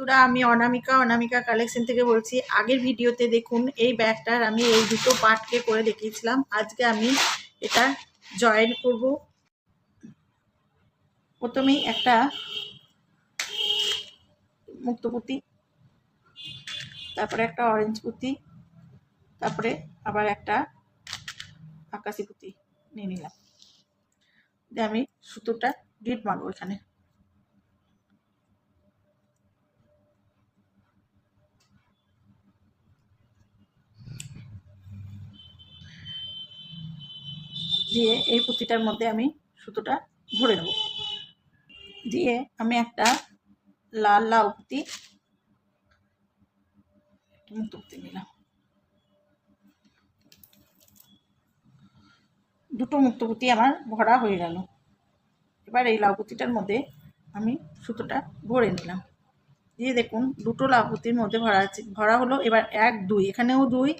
বন্ধুরা, আমি অনামিকা অনামিকা কালেকশন থেকে বলছি, আগের ভিডিওতে দেখুন, এই ব্যাগটার আমি এই দুটো পার্টকে করে দেখিয়েছিলাম। আজকে আমি এটা জয়েন করব। প্রথমেই একটা মুক্ত পুঁতি, তারপরে একটা অরেঞ্জ পুঁতি, তারপরে আবার একটা আকাশি পুঁতি নিয়ে নিলাম। দিয়ে আমি সুতোটা ডিট মারবো এখানে। দিয়ে এই পুঁতিটার মধ্যে আমি সুতোটা ভরে নেব। দিয়ে আমি একটা লাল লাউ পুঁতি মুক্ত নিলাম। দুটো মুক্ত পুঁতি আমার ভরা হয়ে গেল। এবার এই লাউ পুঁতিটার মধ্যে আমি সুতোটা ভরে নিলাম। দিয়ে দেখুন, দুটো লাউ পুঁতির মধ্যে ভরা আছে, ভরা হলো এবার এক, দুই, এখানেও দুই,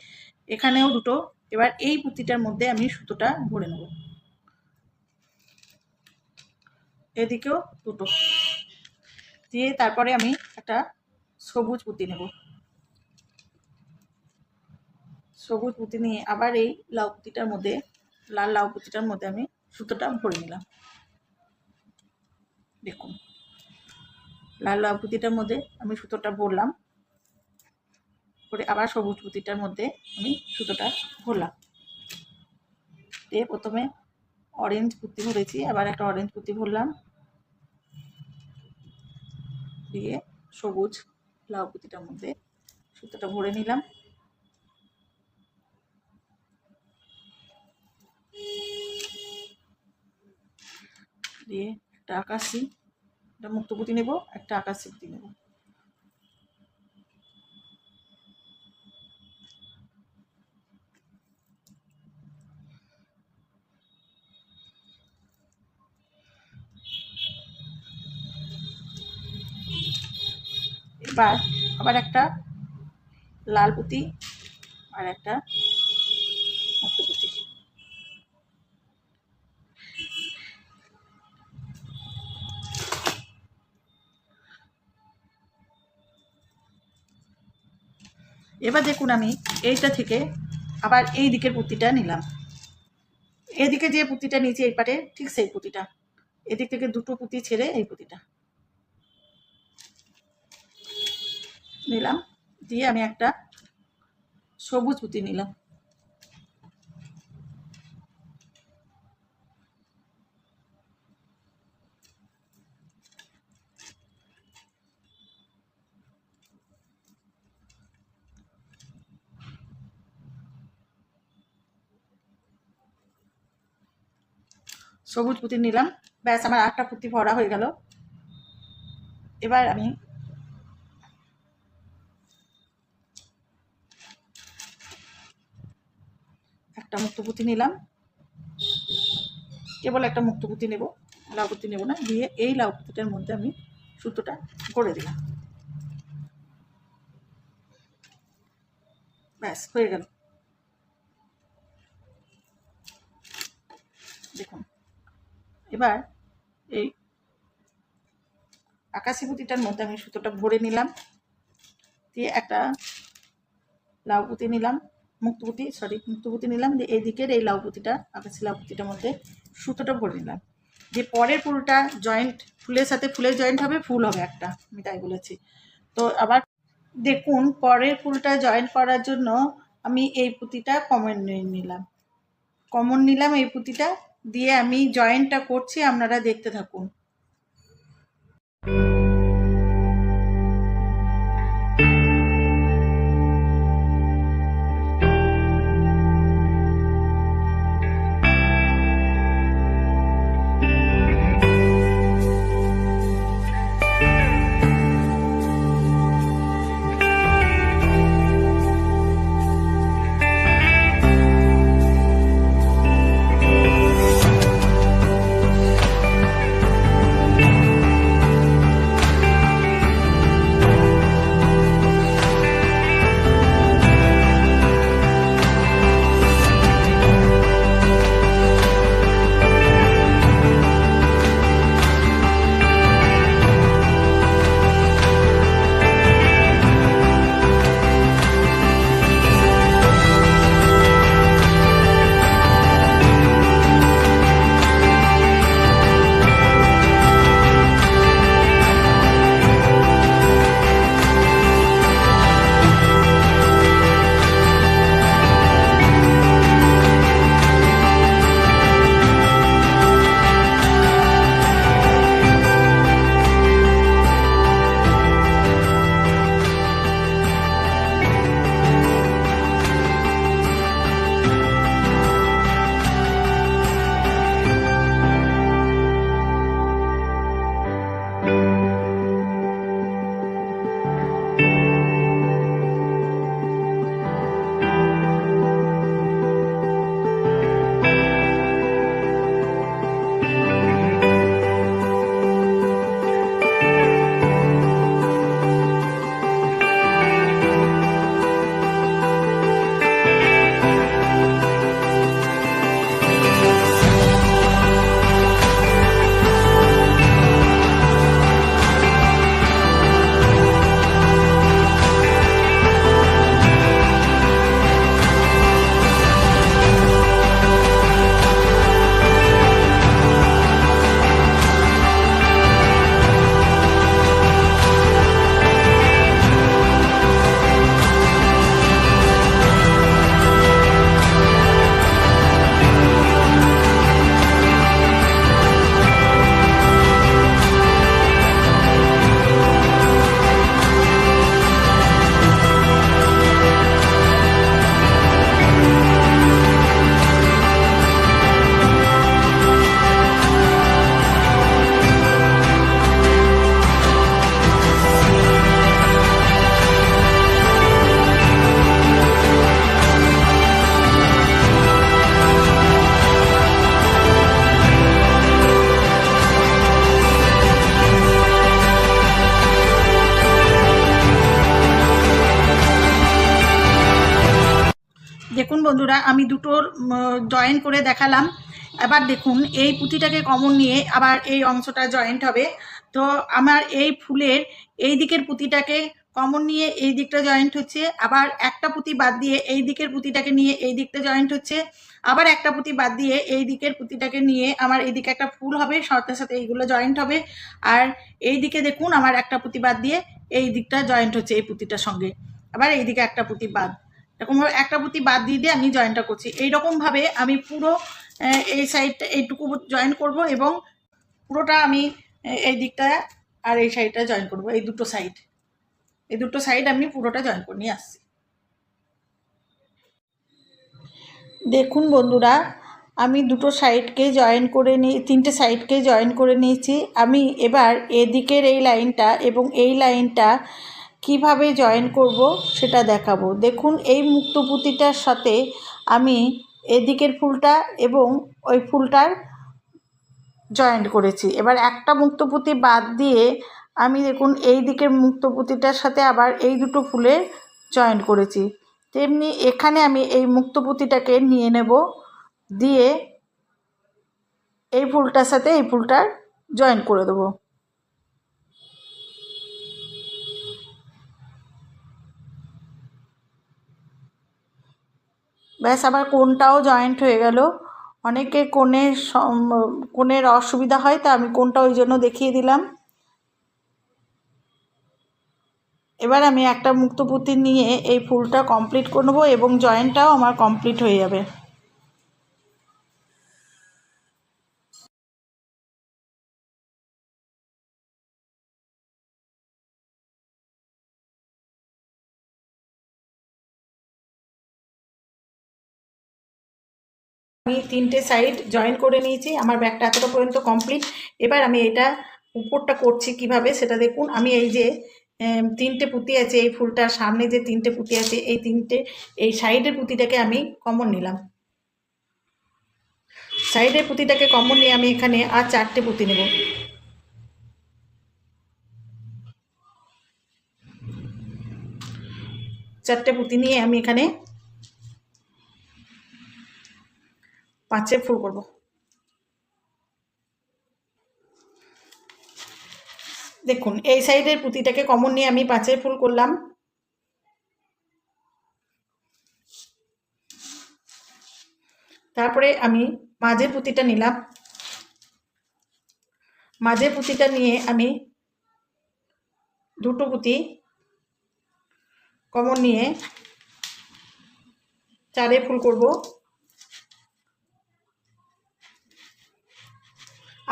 এখানেও দুটো এবার এই পুঁতিটার মধ্যে আমি সুতোটা ভরে নেব। এদিকেও দুটো। দিয়ে তারপরে আমি একটা সবুজ পুঁতি নেব। সবুজ পুঁতি নিয়ে আবার এই লাউ পুঁতিটার মধ্যে, লাল লাউ পুঁতিটার মধ্যে আমি সুতোটা ভরে নিলাম। দেখুন, লাল লাউ পুঁতিটার মধ্যে আমি সুতোটা ভরলাম। করে আবার সবুজ পুঁতিটার মধ্যে আমি সুতোটা ভরলাম দিয়ে প্রথমে অরেঞ্জ পুঁতি ভরেছি আবার একটা অরেঞ্জ পুঁতি ভরলাম দিয়ে সবুজ লাউ পুঁতিটার মধ্যে সুতোটা ভরে নিলাম। দিয়ে একটা আকাশি, একটা মুক্ত পুঁতি নেব, একটা আকাশি পুঁতি নেব। এবার আবার একটা লাল পুঁতি আর একটা এবার দেখুন আমি এইটা থেকে আবার এই দিকের পুঁতিটা নিলাম। এদিকে যে পুঁতিটা নিয়েছি এই পাটে, ঠিক সেই পুঁতিটা। এদিক থেকে দুটো পুঁতি ছেড়ে এই পুঁতিটা। নিলাম, দিয়ে আমি একটা সবুজ পুঁতি নিলাম। সবুজ পুঁতি নিলাম। ব্যাস, আমার আটটা পুঁতি ভরা হয়ে গেল। এবার আমি একটা মুক্তপুতি নিলাম। কেবল একটা মুক্তপুতি নেব লাউ পুঁতি নেব না, দিয়ে এই লাউ পুঁতিটার মধ্যে আমি সুতোটা করে দিলাম। ব্যাস, হয়ে গেল। দেখুন, এবার এই আকাশি পুঁতিটার মধ্যে আমি সুতোটা ভরে নিলাম, দিয়ে একটা লাউ পুঁতি নিলাম। মুক্তপুতি সরি মুক্তপুতি নিলাম। দিয়ে এই দিকের এই লাউ পুঁতিটা আকাশি লাউ পুঁতিটার মধ্যে সুতোটা ভরে নিলাম। যে পরের ফুলটা জয়েন্ট ফুলের সাথে ফুলের জয়েন্ট হবে, ফুল হবে একটা, আমি তাই বলেছি। তো আবার দেখুন, পরের ফুলটা জয়েন্ট করার জন্য আমি এই পুঁতিটা কমন নিলাম। কমন নিলাম এই পুঁতিটা, দিয়ে আমি জয়েন্টটা করছি, আপনারা দেখতে থাকুন। বন্ধুরা, আমি দুটোর জয়েন করে দেখালাম। এবার দেখুন, এই পুঁতিটাকে কমন নিয়ে আবার এই অংশটা জয়েন্ট হবে। তো আমার এই ফুলের এই দিকের পুঁতিটাকে কমন নিয়ে এই দিকটা জয়েন্ট হচ্ছে। আবার একটা পুঁতি বাদ দিয়ে এই দিকের পুঁতিটাকে নিয়ে এই দিকটা জয়েন্ট হচ্ছে। আবার একটা পুঁতি বাদ দিয়ে এই দিকের পুঁতিটাকে নিয়ে আমার এইদিকে একটা ফুল হবে, সাথে সাথে এইগুলো জয়েন্ট হবে। আর এই দিকে দেখুন, আমার একটা পুঁতি বাদ দিয়ে এই দিকটা জয়েন্ট হচ্ছে এই পুঁতিটার সঙ্গে। আবার এইদিকে একটা পুঁতি বাদ। এরকমভাবে একটা পুঁতি বাদ দিয়ে দিয়ে আমি জয়েনটা করছি। এইরকমভাবে আমি পুরো এই সাইডটা এইটুকু জয়েন করব এবং পুরোটা আমি এই দিকটা আর এই সাইডটা জয়েন করব, এই দুটো সাইড এই দুটো সাইড আমি পুরোটা জয়েন করে নিয়ে আসছি। দেখুন বন্ধুরা, আমি দুটো সাইডকে জয়েন করে নিয়ে তিনটে সাইডকে জয়েন করে নিয়েছি। আমি এবার এদিকের এই লাইনটা এবং এই লাইনটা কীভাবে জয়েন করব সেটা দেখাবো। দেখুন, এই মুক্ত মুক্তপুতিটার সাথে আমি এদিকের ফুলটা এবং ওই ফুলটার জয়েন্ট করেছি। এবার একটা মুক্তপুতি বাদ দিয়ে আমি দেখুন, এই দিকের মুক্ত মুক্তপুতিটার সাথে আবার এই দুটো ফুলের জয়েন্ট করেছি। তেমনি এখানে আমি এই মুক্ত মুক্তপুতিটাকে নিয়ে নেব, দিয়ে এই ফুলটার সাথে এই ফুলটার জয়েন করে দেবো। ব্যাস, আবার কোনটাও জয়েন্ট হয়ে গেল। অনেকে কোণে কোণের অসুবিধা হয়, তা আমি কোনটা ওই জন্য দেখিয়ে দিলাম। এবার আমি একটা মুক্তপুতি নিয়ে এই ফুলটা কমপ্লিট করব এবং জয়েন্টটাও আমার কমপ্লিট হয়ে যাবে। আমি তিনটে সাইড জয়েন করে নিয়েছি। আমার ব্যাগটা এতটা পর্যন্ত কমপ্লিট এবার আমি এটা উপরটা করছি কীভাবে সেটা দেখুন। আমি এই যে তিনটে পুঁতি আছে, এই ফুলটার সামনে যে তিনটে পুঁতি আছে, এই তিনটে, এই সাইডের পুঁতিটাকে আমি কমন নিলাম। সাইডের পুঁতিটাকে কমন নিয়ে আমি এখানে আর চারটে পুঁতি নেব। চারটে পুঁতি নিয়ে আমি এখানে পাঁচে ফুল করব। দেখুন, এই সাইডের পুঁতিটাকে কমন নিয়ে আমি পাঁচে ফুল করলাম। তারপরে আমি মাঝের পুঁতিটা নিলাম। মাঝের পুঁতিটা নিয়ে আমি দুটো পুঁতি কমন নিয়ে চারে ফুল করব।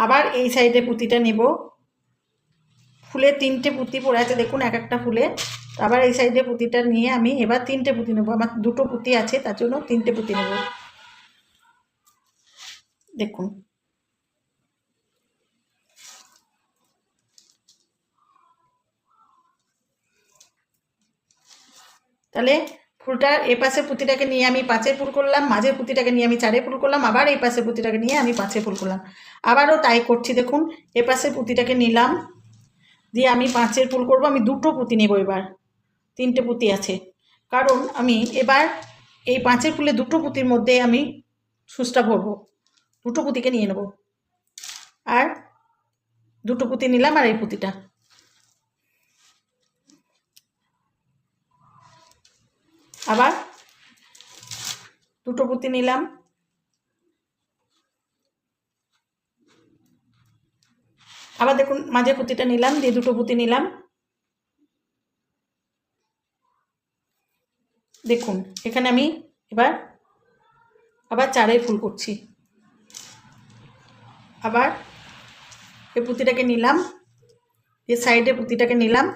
আবার এই সাইডে পুঁতিটা নেব। ফুলের তিনটে পুঁতি পড়ে আছে, দেখুন এক একটা ফুলে। আবার এই সাইডে পুঁতিটা নিয়ে আমি এবার তিনটে পুঁতি নেব। আমার দুটো পুঁতি আছে, তার জন্য তিনটে পুঁতি নেব। দেখুন। তাহলে ফুলটার এ পাশে পুঁতিটাকে নিয়ে আমি পাঁচের ফুল করলাম, মাঝের পুঁতিটাকে নিয়ে আমি চারে ফুল করলাম, আবার এই পাশে পুঁতিটাকে নিয়ে আমি পাঁচে ফুল করলাম। আবারও তাই করছি দেখুন এ পাশে পুঁতিটাকে নিলাম, দিয়ে আমি পাঁচের ফুল করব, আমি দুটো পুঁতি নেব এবার, তিনটে পুঁতি আছে। কারণ আমি এবার এই পাঁচের ফুলে দুটো পুঁতির মধ্যে আমি সুচটা ভরবো, দুটো পুঁতিকে নিয়ে নেব। আর দুটো পুঁতি নিলাম আর এই পুঁতিটা। আবার দুটো পুঁতি নিলাম। আবার দেখুন, মাঝে পুঁতিটা নিলাম, দিয়ে দুটো পুঁতি নিলাম। দেখুন, এখানে আমি এবার আবার চারের ফুল করছি। আবার এই পুঁতিটাকে নিলাম, দিয়ে সাইডে পুঁতিটাকে নিলাম,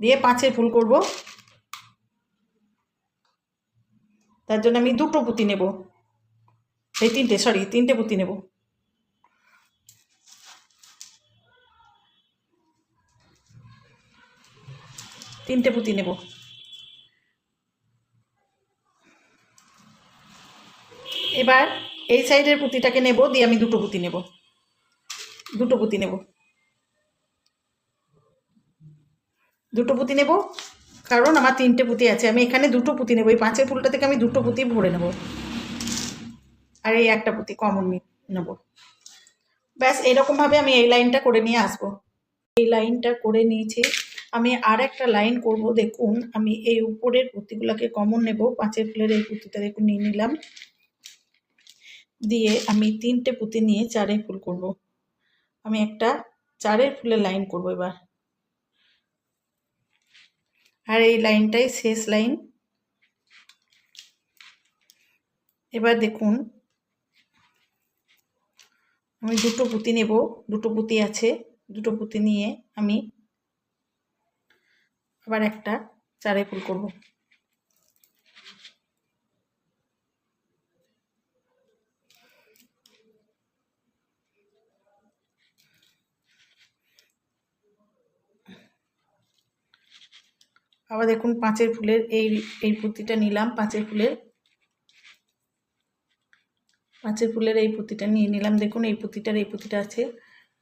দিয়ে পাঁচের ফুল করব। তার জন্য আমি দুটো পুঁতি নেব। এই তিনটে সরি তিনটে পুঁতি নেব। তিনটে পুঁতি নেব। এবার এই সাইডের পুঁতিটাকে নেব, দিয়ে আমি দুটো পুঁতি নেব। দুটো পুঁতি নেব। দুটো পুঁতি নেব। কারণ আমার তিনটে পুঁতি আছে, আমি এখানে দুটো পুঁতি নেব, এই পাঁচের ফুলটা থেকে আমি দুটো পুঁতি ভরে নেব। আর এই একটা পুঁতি কমন নেব। ব্যাস, এরকমভাবে আমি এই লাইনটা করে নিয়ে আসব। এই লাইনটা করে নিয়েছি। আমি আর একটা লাইন করব, দেখুন, আমি এই উপরের পুঁতিগুলোকে কমন নেব, পাঁচের ফুলের এই পুঁতিটা দেখুন, নিয়ে নিলাম। দিয়ে আমি তিনটে পুঁতি নিয়ে চারে ফুল করব। আমি একটা চারের ফুলের লাইন করব এবার। আর এই লাইনটাই শেষ লাইন। এবার দেখুন, আমি দুটো পুঁতি নেব, দুটো পুঁতি আছে, দুটো পুঁতি নিয়ে আমি আবার একটা চারে ফুল করব। আবার দেখুন পাঁচের ফুলের এই এই পুঁতিটা নিলাম, পাঁচের ফুলের। পাঁচের ফুলের এই পুঁতিটা নিয়ে নিলাম। দেখুন এই পুঁতিটার, এই পুঁতিটা আছে।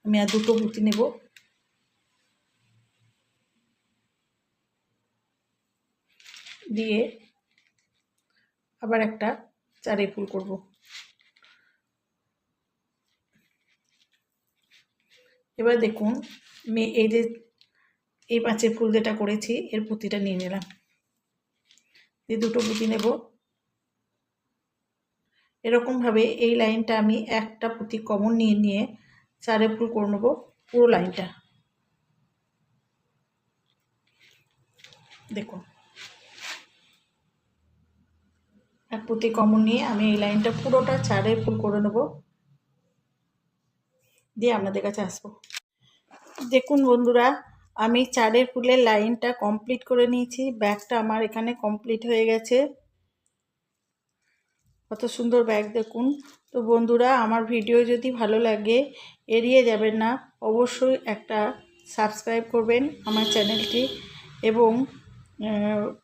আমি আর দুটো পুঁতি নেব। দিয়ে আবার একটা চারে ফুল করব। এবার দেখুন আমি এই যে এই পাঁচের ফুল যেটা করেছি, এর পুঁতিটা নিয়ে নিলাম। দিয়ে দুটো পুঁতি নেব। এরকমভাবে এই লাইনটা আমি একটা পুঁতি কমন নিয়ে নিয়ে চারে ফুল করে নেব, পুরো লাইনটা। দেখুন। এক পুঁতি কমন নিয়ে আমি এই লাইনটা পুরোটা চারে ফুল করে নেব। দিয়ে আপনাদের কাছে আসব। দেখুন বন্ধুরা আমি চারের ফুলের লাইনটা কমপ্লিট করে নিয়েছি। ব্যাগটা আমার এখানে কমপ্লিট হয়ে গেছে। কত সুন্দর ব্যাগ দেখুন। তো বন্ধুরা, আমার ভিডিও যদি ভালো লাগে, এড়িয়ে যাবেন না, অবশ্যই একটা সাবস্ক্রাইব করবেন আমার চ্যানেলটি এবং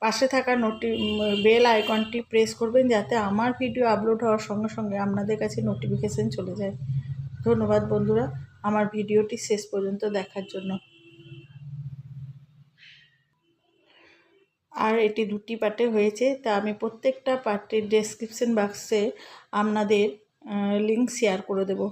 পাশে থাকা নোটি বেল আইকনটি প্রেস করবেন যাতে আমার ভিডিও আপলোড হওয়ার সঙ্গে সঙ্গে আপনাদের কাছে নোটিফিকেশান চলে যায়। ধন্যবাদ বন্ধুরা, আমার ভিডিওটি শেষ পর্যন্ত দেখার জন্য। আর এটি দুটি পার্টে হয়েছে। তা আমি প্রত্যেকটা পার্টের ডেসক্রিপশন বাক্সে আপনাদের লিঙ্ক শেয়ার করে দেবো।